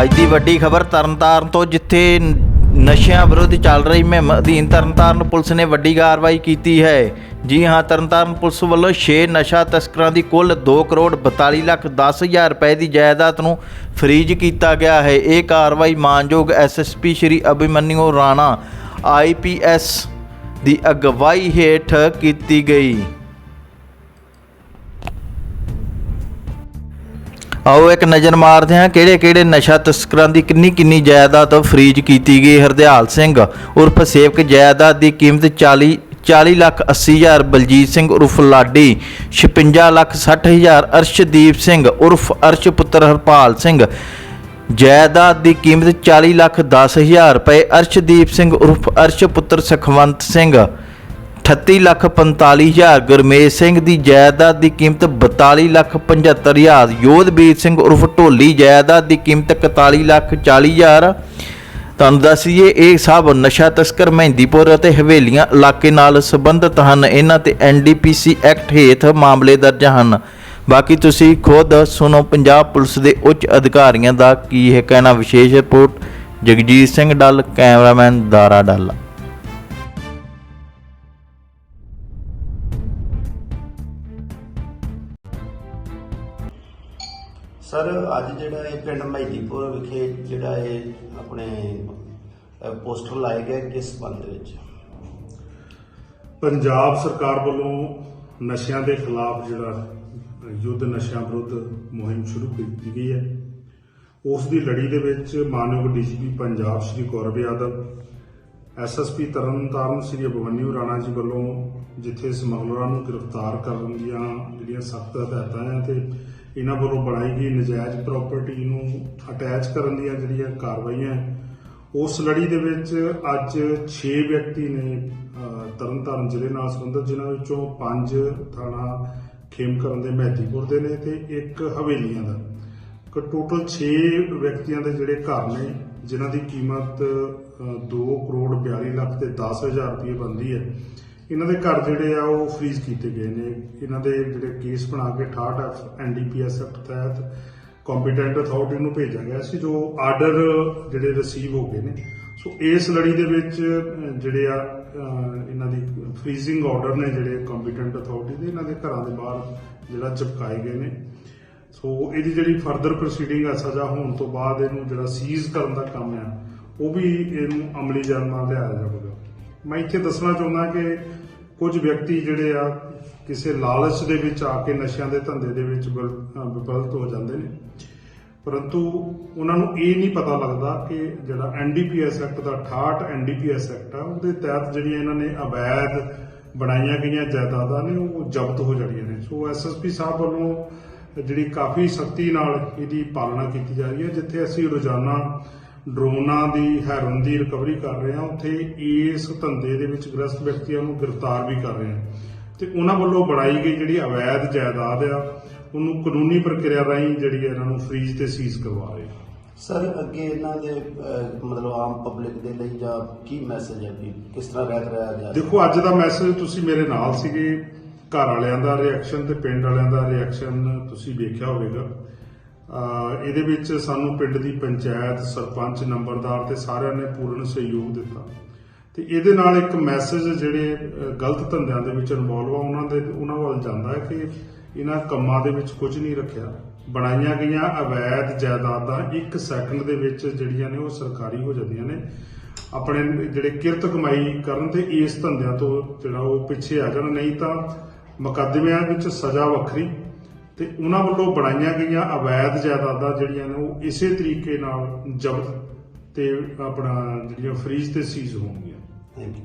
ਅੱਜ ਦੀ ਵੱਡੀ ਖਬਰ ਤਰਨਤਾਰਨ ਤੋਂ, ਜਿੱਥੇ ਨਸ਼ਿਆਂ ਵਿਰੁੱਧ ਚੱਲ ਰਹੀ ਮੁਹਿੰਮ ਅਧੀਨ ਤਰਨਤਾਰਨ ਪੁਲਿਸ ਨੇ ਵੱਡੀ ਕਾਰਵਾਈ ਕੀਤੀ ਹੈ। ਜੀ ਹਾਂ, ਤਰਨਤਾਰਨ ਪੁਲਿਸ ਵੱਲੋਂ 6 ਨਸ਼ਾ ਤਸਕਰਾਂ ਦੀ ਕੁੱਲ 2 ਕਰੋੜ 42 ਲੱਖ 10 ਹਜ਼ਾਰ ਰੁਪਏ ਦੀ ਜਾਇਦਾਦ ਨੂੰ ਫਰੀਜ਼ ਕੀਤਾ ਗਿਆ ਹੈ। ਇਹ ਕਾਰਵਾਈ ਮਾਨਯੋਗ ਐਸਐਸਪੀ ਸ਼੍ਰੀ ਅਭਿਮਨਿਊ ਰਾਣਾ ਆਈਪੀਐਸ ਦੀ ਅਗਵਾਈ ਹੇਠ ਕੀਤੀ ਗਈ। ਆਓ ਇੱਕ ਨਜ਼ਰ ਮਾਰਦੇ ਹਾਂ ਕਿਹੜੇ ਕਿਹੜੇ ਨਸ਼ਾ ਤਸਕਰਾਂ ਦੀ ਕਿੰਨੀ ਕਿੰਨੀ ਜਾਇਦਾਦ ਫਰੀਜ਼ ਕੀਤੀ ਗਈ। ਹਰਦਿਆਲ ਸਿੰਘ ਉਰਫ ਸੇਵਕ ਜਾਇਦਾਦ ਦੀ ਕੀਮਤ 40 40 ਲੱਖ 80 ਹਜ਼ਾਰ, ਬਲਜੀਤ ਸਿੰਘ ਉਰਫ ਲਾਡੀ 56 ਲੱਖ 60 ਹਜ਼ਾਰ, ਅਰਸ਼ਦੀਪ ਸਿੰਘ ਉਰਫ ਅਰਸ਼ ਪੁੱਤਰ ਹਰਪਾਲ ਸਿੰਘ। ਜਾਇਦਾਦ ਦੀ ਕੀਮਤ 40 ਲੱਖ 10 ਹਜ਼ਾਰ ਰੁਪਏ, ਅਰਸ਼ਦੀਪ ਸਿੰਘ ਉਰਫ ਅਰਸ਼ ਪੁੱਤਰ ਸਖਵੰਤ ਸਿੰਘ। 38 ਲੱਖ 45 ਹਜ਼ਾਰ ਗੁਰਮੇਸ਼ ਸਿੰਘ ਦੀ ਜਾਇਦਾਦ ਦੀ ਕੀਮਤ 42 ਲੱਖ 75 ਹਜ਼ਾਰ। ਯੋਧਵੀਰ ਸਿੰਘ ਉਰਫ ਢੋਲੀ, ਜਾਇਦਾਦ ਦੀ ਕੀਮਤ 41 ਲੱਖ 40 ਹਜ਼ਾਰ। ਤੁਹਾਨੂੰ ਦੱਸੀਏ, ਇਹ ਸਭ ਨਸ਼ਾ ਤਸਕਰ ਮਹਿੰਦੀਪੁਰ ਅਤੇ ਹਵੇਲੀਆਂ ਇਲਾਕੇ ਨਾਲ ਸੰਬੰਧਿਤ ਹਨ। ਇਹਨਾਂ ਤੇ ਐਨਡੀਪੀਸੀ ਐਕਟ ਹੇਠ ਮਾਮਲੇ ਦਰਜ ਹਨ। ਬਾਕੀ ਤੁਸੀਂ ਖੁਦ ਸੁਣੋ, ਪੰਜਾਬ ਪੁਲਿਸ ਦੇ ਉੱਚ ਅਧਿਕਾਰੀਆਂ ਦਾ ਕੀ ਹੈ ਕਹਿਣਾ। ਵਿਸ਼ੇਸ਼ report Jagjit Singh Dall, cameraman Dara Dall. Sir ਅੱਜ ਜਿਹੜਾ ਇਹ ਪਿੰਡ ਮਹਿਦੀਪੁਰ ਵਿਖੇ ਜਿਹੜਾ ਇਹ ਆਪਣੇ ਅਹ, ਪੋਸਟਰ ਲਾਏ ਗਏ ਕਿਸ ਸੰਬੰਧ ਵਿੱਚ? ਪੰਜਾਬ ਸਰਕਾਰ ਵੱਲੋਂ ਨਸ਼ਿਆਂ ਦੇ ਖਿਲਾਫ ਜਿਹੜਾ ਯੁੱਧ ਨਸ਼ਿਆਂ ਵਿਰੁੱਧ ਮੁਹਿੰਮ ਸ਼ੁਰੂ ਕੀਤੀ ਗਈ ਹੈ। ਉਸ ਦੀ ਲੜੀ ਦੇ ਵਿੱਚ ਮਾਨਯੋਗ ਡੀਜੀਪੀ ਪੰਜਾਬ ਸ਼੍ਰੀ ਗੌਰਵ ਯਾਦਵ ਐਸਐਸਪੀ ਤਰਨਤਾਰਨ ਸ਼੍ਰੀ ਅਭਵਨਿਊ ਰਾਣਾ ਜੀ ਵੱਲੋਂ ਜਿੱਥੇ ਸਮਗਲਰਾਂ ਨੂੰ ਗ੍ਰਿਫਤਾਰ ਕਰਨ ਦੀਆਂ ਜਿਹੜੀਆਂ ਸਖਤ ਹਦਾਇਤਾਂ ਹੈ ਤੇ ਇਹਨਾਂ ਵੱਲੋਂ ਬਣਾਈ ਗਈ ਨਜਾਇਜ਼ ਪ੍ਰਾਪਰਟੀ ਨੂੰ ਅਟੈਚ ਕਰਨ ਦੀਆਂ ਜਿਹੜੀਆਂ ਕਾਰਵਾਈਆਂ ਉਸ ਲੜੀ ਦੇ ਵਿੱਚ ਅੱਜ 6 ਵਿਅਕਤੀ ਨੇ ਤਰਨਤਾਰਨ ਜ਼ਿਲ੍ਹੇ ਨਾਲ ਸੰਬੰਧਿਤ, ਜਿਨ੍ਹਾਂ ਵਿੱਚੋਂ 5 ਥਾਣਾ ਖੇਮਕਰਨ ਦੇ ਮਹਿਦੀਪੁਰ ਦੇ ਨੇ ਤੇ ਇੱਕ ਹਵੇਲੀਆਂ ਦਾ। ਟੋਟਲ 6 ਵਿਅਕਤੀਆਂ ਦੇ ਜਿਹੜੇ ਘਰ ਨੇ, ਜਿਨ੍ਹਾਂ ਦੀ ਕੀਮਤ 2 ਕਰੋੜ 42 ਲੱਖ ਤੇ 10000 ਰੁਪਏ ਬਣਦੀ ਹੈ। ਇਹਨਾਂ ਦੇ ਘਰ ਜਿਹੜੇ ਆ, ਉਹ ਫ੍ਰੀਜ਼ ਕੀਤੇ ਗਏ ਨੇ। ਇਹਨਾਂ ਦੇ ਜਿਹੜੇ ਕੇਸ ਬਣਾ ਕੇ 68 ਐਫ ਐਨਡੀਪੀਐਸ ਐਕਟ ਤਹਿਤ ਕੰਪੀਟੈਂਟ ਅਥਾਰਟੀ ਨੂੰ ਭੇਜਿਆ ਗਿਆ ਸੀ, ਜੋ ਆਰਡਰ ਜਿਹੜੇ ਰਿਸੀਵ ਹੋ ਗਏ ਨੇ। ਸੋ ਇਸ ਲੜੀ ਦੇ ਵਿੱਚ ਜਿਹੜੇ ਆ ਇਹਨਾਂ ਦੀ ਫ੍ਰੀਜ਼ਿੰਗ ਆਰਡਰ ਨੇ ਜਿਹੜੇ ਕੰਪੀਟੈਂਟ ਅਥਾਰਟੀ ਦੇ, ਇਹਨਾਂ ਦੇ ਘਰਾਂ ਦੇ ਬਾਹਰ ਜਿਹੜਾ ਚਿਪਕਾਏ ਗਏ ਨੇ। ਸੋ ਇਹਦੀ ਜਿਹੜੀ ਫਰਦਰ ਪ੍ਰੋਸੀਡਿੰਗ ਆ, ਸਜ਼ਾ ਹੋਣ ਤੋਂ ਬਾਅਦ ਇਹਨੂੰ ਜਿਹੜਾ ਸੀਜ਼ ਕਰਨ ਦਾ ਕੰਮ ਆ, ਉਹ ਵੀ ਇਹਨੂੰ ਅਮਲੀ ਜਰਮਾ ਲਿਆਇਆ ਜਾਵੇਗਾ। ਮੈਂ ਇੱਥੇ ਦੱਸਣਾ ਚਾਹੁੰਦਾ ਕਿ ਕੁਝ ਵਿਅਕਤੀ ਜਿਹੜੇ ਆ ਕਿਸੇ ਲਾਲਚ ਦੇ ਵਿੱਚ ਆ ਕੇ ਨਸ਼ਿਆਂ ਦੇ ਧੰਦੇ ਦੇ ਵਿੱਚ ਵਿਲ- ਵਿਪਲਤ ਹੋ ਜਾਂਦੇ ਨੇ। ਪਰੰਤੂ ਉਹਨਾਂ ਨੂੰ ਇਹ ਨਹੀਂ ਪਤਾ ਲੱਗਦਾ ਕਿ ਜਿਹੜਾ ਐਨਡੀਪੀਐਸ ਐਕਟ ਦਾ 68 ਐਨਡੀਪੀਐਸ ਐਕਟ ਆ, ਉਹਦੇ ਤਹਿਤ ਜਿਹੜੀਆਂ ਇਹਨਾਂ ਨੇ ਅਵੈਧ ਬਣਾਈਆਂ ਗਈਆਂ ਜਾਇਦਾਦਾਂ ਨੇ, ਉਹ ਜ਼ਬਤ ਹੋ ਜਾਣੀਆਂ ਨੇ। ਸੋ ਐਸਐਸਪੀ ਸਾਹਿਬ ਵੱਲੋਂ ਜਿਹੜੀ ਕਾਫੀ ਸਖਤੀ ਨਾਲ ਇਹਦੀ ਪਾਲਣਾ ਕੀਤੀ ਜਾ ਰਹੀ ਹੈ, ਜਿੱਥੇ ਅਸੀਂ ਰੋਜ਼ਾਨਾ ਡਰੋਨਾਂ ਦੀ ਹੈਰਨ ਦੀ ਰਿਕਵਰੀ ਕਰ ਰਹੇ ਹਾਂ। ਉੱਥੇ ਇਸ ਧੰਦੇ ਦੇ ਵਿੱਚ ਗ੍ਰਸਤ ਵਿਅਕਤੀਆਂ ਨੂੰ ਗ੍ਰਿਫਤਾਰ ਵੀ ਕਰ ਰਹੇ ਹਾਂ। ਤੇ ਉਹਨਾਂ ਵੱਲੋਂ ਬਣਾਈ ਗਈ ਜਿਹੜੀ ਅਵੈਧ ਜਾਇਦਾਦ ਆ ਉਹਨੂੰ ਕਾਨੂੰਨੀ ਪ੍ਰਕਿਰਿਆ ਰਾਹੀਂ ਜਿਹੜੀ ਇਹਨਾਂ ਨੂੰ ਫ੍ਰੀਜ਼ ਤੇ ਸੀਜ਼ ਕਰਵਾ ਰਹੇ ਹਾਂ। ਸਰ ਅੱਗੇ ਇਹਨਾਂ ਦੇ ਮਤਲਬ ਆਮ ਪਬਲਿਕ ਦੇ ਲਈ ਜਾਂ ਕੀ ਮੈਸੇਜ ਹੈ ਵੀ ਕਿਸ ਤਰ੍ਹਾਂ ਰਹਿਤ ਰਿਹਾ ਜਾ ਦੇਖੋ ਅੱਜ ਦਾ ਮੈਸੇਜ ਤੁਸੀਂ ਮੇਰੇ ਨਾਲ ਸੀਗੇ। ਘਰ ਵਾਲਿਆਂ ਦਾ ਰਿਐਕਸ਼ਨ ਤੇ ਪਿੰਡ ਵਾਲਿਆਂ ਦਾ ਰਿਐਕਸ਼ਨ ਤੁਸੀਂ ਵੇਖਿਆ ਹੋਵੇਗਾ। ਇਹਦੇ ਵਿੱਚ ਸਾਨੂੰ ਪਿੰਡ ਦੀ ਪੰਚਾਇਤ, ਸਰਪੰਚ ਨੰਬਰਦਾਰ ਤੇ ਸਾਰਿਆਂ ਨੇ ਪੂਰਨ ਸਹਿਯੋਗ ਦਿੱਤਾ। ਤੇ ਇਹਦੇ ਨਾਲ ਇੱਕ ਮੈਸੇਜ ਜਿਹੜੇ ਗਲਤ ਧੰਦਿਆਂ ਦੇ ਵਿੱਚ ਇਨਵੋਲਵ ਆ, ਉਹਨਾਂ ਦੇ, ਉਹਨਾਂ ਵੱਲ ਜਾਂਦਾ ਹੈ ਕਿ ਇਹਨਾਂ ਕੰਮਾਂ ਦੇ ਵਿੱਚ ਕੁਝ ਨਹੀਂ ਰੱਖਿਆ। ਬਣਾਈਆਂ ਗਈਆਂ ਅਵੈਧ ਜਾਇਦਾਦਾਂ ਇੱਕ ਸੈਕਿੰਡ ਦੇ ਵਿੱਚ ਜਿਹੜੀਆਂ ਨੇ ਉਹ ਸਰਕਾਰੀ ਹੋ ਜਾਂਦੀਆਂ ਨੇ। ਆਪਣੇ ਜਿਹੜੇ ਕਿਰਤ ਕਮਾਈ ਕਰਨ ਤੇ ਇਸ ਧੰਦਿਆਂ ਤੋਂ ਜਿਹੜਾ ਉਹ ਪਿੱਛੇ ਆ ਜਾਣ, ਨਹੀਂ ਤਾਂ ਮੁਕੱਦਮਿਆਂ ਵਿੱਚ ਸਜ਼ਾ ਵੱਖਰੀ ਤੇ ਉਹਨਾਂ ਵੱਲੋਂ ਬਣਾਈਆਂ ਗਈਆਂ ਅਵੈਧ ਜਾਇਦਾਦਾਂ ਜਿਹੜੀਆਂ ਨੇ ਉਹ ਇਸੇ ਤਰੀਕੇ ਨਾਲ ਜ਼ਬਤ ਤੇ ਆਪਣਾ ਜਿਹੜੀਆਂ ਫਰੀਜ਼ ਤੇ ਸੀਜ਼ ਹੋਣਗੀਆਂ। Thank you